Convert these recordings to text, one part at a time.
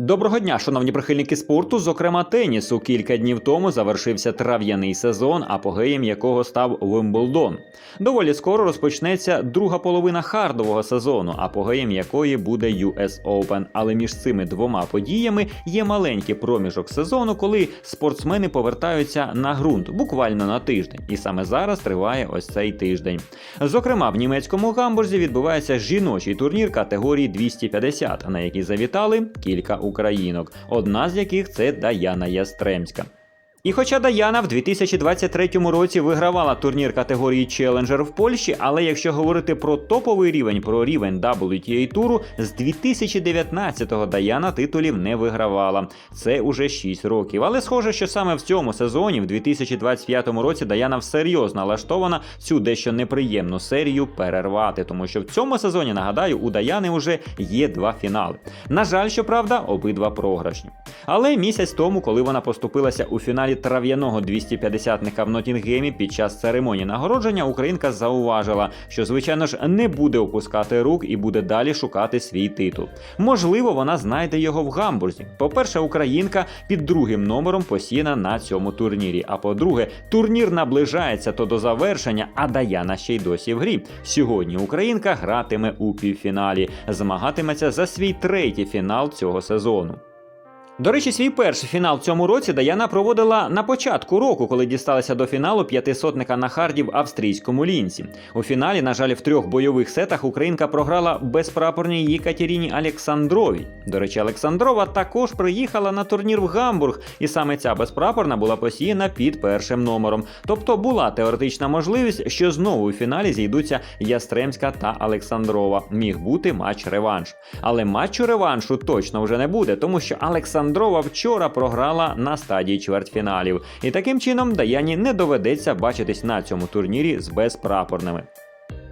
Доброго дня, шановні прихильники спорту, зокрема тенісу. Кілька днів тому завершився трав'яний сезон, апогеєм якого став Вимблдон. Доволі скоро розпочнеться друга половина хардового сезону, апогеєм якої буде US Open. Але між цими двома подіями є маленький проміжок сезону, коли спортсмени повертаються на ґрунт буквально на тиждень. І саме зараз триває ось цей тиждень. Зокрема, в німецькому гамбурзі відбувається жіночий турнір категорії 250, на який завітали кілька українок, одна з яких це Даяна Ястремська. І хоча Даяна в 2023 році вигравала турнір категорії Challenger в Польщі, але якщо говорити про топовий рівень, про рівень WTA туру, з 2019-го Даяна титулів не вигравала. Це уже 6 років. Але схоже, що саме в цьому сезоні, в 2025 році, Даяна всерйоз налаштована цю дещо неприємну серію перервати, тому що в цьому сезоні, нагадаю, у Даяни вже є два фінали. На жаль, щоправда, обидва програшні. Але місяць тому, коли вона поступилася у фіналі трав'яного 250-ника в Нотінгемі під час церемонії нагородження, українка зауважила, що звичайно ж не буде опускати рук і буде далі шукати свій титул. Можливо, вона знайде його в гамбурзі. По-перше, українка під другим номером посіяна на цьому турнірі. А по-друге, турнір наближається то до завершення, а Даяна ще й досі в грі. Сьогодні українка гратиме у півфіналі, змагатиметься за свій третій фінал цього сезону. До речі, свій перший фінал в цьому році Даяна проводила на початку року, коли дісталася до фіналу п'ятисотника на харді в австрійському лінці. У фіналі, на жаль, в трьох бойових сетах Українка програла безпрапорній Єкатеріні Олександровій. До речі, Олександрова також приїхала на турнір в Гамбург, і саме ця безпрапорна була посіяна під першим номером. Тобто була теоретична можливість, що знову у фіналі зійдуться Ястремська та Олександрова. Міг бути матч реванш. Але матчу реваншу точно вже не буде, тому що Олександрова вчора програла на стадії чвертьфіналів. І таким чином Даяні не доведеться бачитись на цьому турнірі з безпрапорними.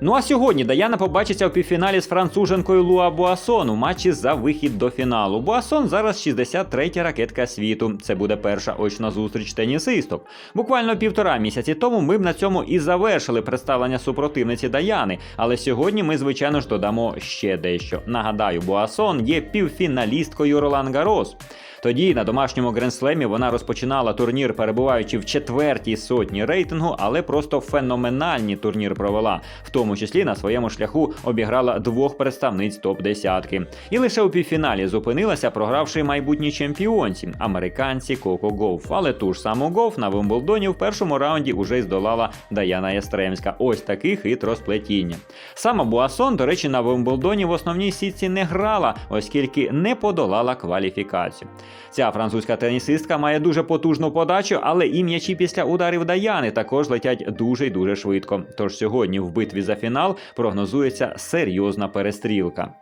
Ну а сьогодні Даяна побачиться у півфіналі з француженкою Луа Буасон у матчі за вихід до фіналу. Буасон зараз 63-я ракетка світу. Це буде перша очна зустріч тенісисток. Буквально півтора місяці тому ми б на цьому і завершили представлення супротивниці Даяни. Але сьогодні ми, звичайно ж, додамо ще дещо. Нагадаю, Буасон є півфіналісткою Ролан Гарос. Тоді на домашньому гренслемі вона розпочинала турнір, перебуваючи в четвертій сотні рейтингу, але просто феноменальний турнір провела, в тому числі на своєму шляху обіграла двох представниць топ десятки. І лише у півфіналі зупинилася, програвши майбутній чемпіонці американці Коко Гоуф. Але ту ж саму Гоуф на Вимблдоні в першому раунді уже й здолала Даяна Ястремська. Ось таке хитросплетіння. Сама Буасон, до речі, на Вимблдоні в основній сітці не грала, оскільки не подолала кваліфікацію. Ця французька тенісистка має дуже потужну подачу, але і м'ячі після ударів Даяни також летять дуже й дуже швидко. Тож сьогодні в битві за фінал прогнозується серйозна перестрілка.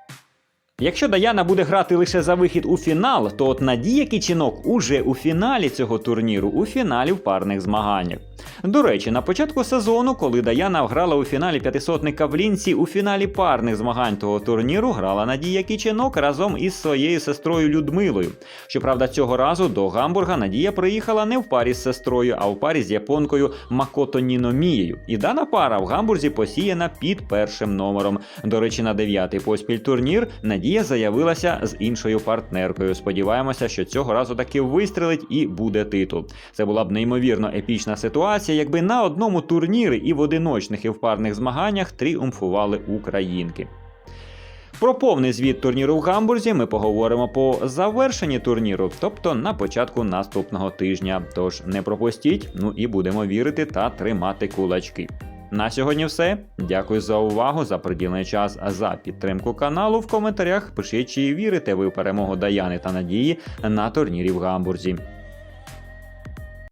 Якщо Даяна буде грати лише за вихід у фінал, то от Надія Кічінок уже у фіналі цього турніру, у фіналі в парних змаганнях. До речі, на початку сезону, коли Даяна грала у фіналі п'ятисотника в лінці, у фіналі парних змагань того турніру грала Надія Кіченок разом із своєю сестрою Людмилою. Щоправда, цього разу до Гамбурга Надія приїхала не в парі з сестрою, а в парі з японкою Макото Ніномією. І дана пара в Гамбурзі посіяна під першим номером. До речі, на дев'ятий поспіль турнір Надія заявилася з іншою партнеркою. Сподіваємося, що цього разу таки вистрелить і буде титул. Це була б неймовірно епічна ситуація, якби на одному турнірі і в одиночних і в парних змаганнях тріумфували українки. Про повний звіт турніру в Гамбурзі ми поговоримо по завершенні турніру, тобто на початку наступного тижня. Тож не пропустіть, ну і будемо вірити та тримати кулачки. На сьогодні все. Дякую за увагу, за приділений час, за підтримку каналу. В коментарях пишіть, чи вірите ви в перемогу Даяни та Надії на турнірі в Гамбурзі.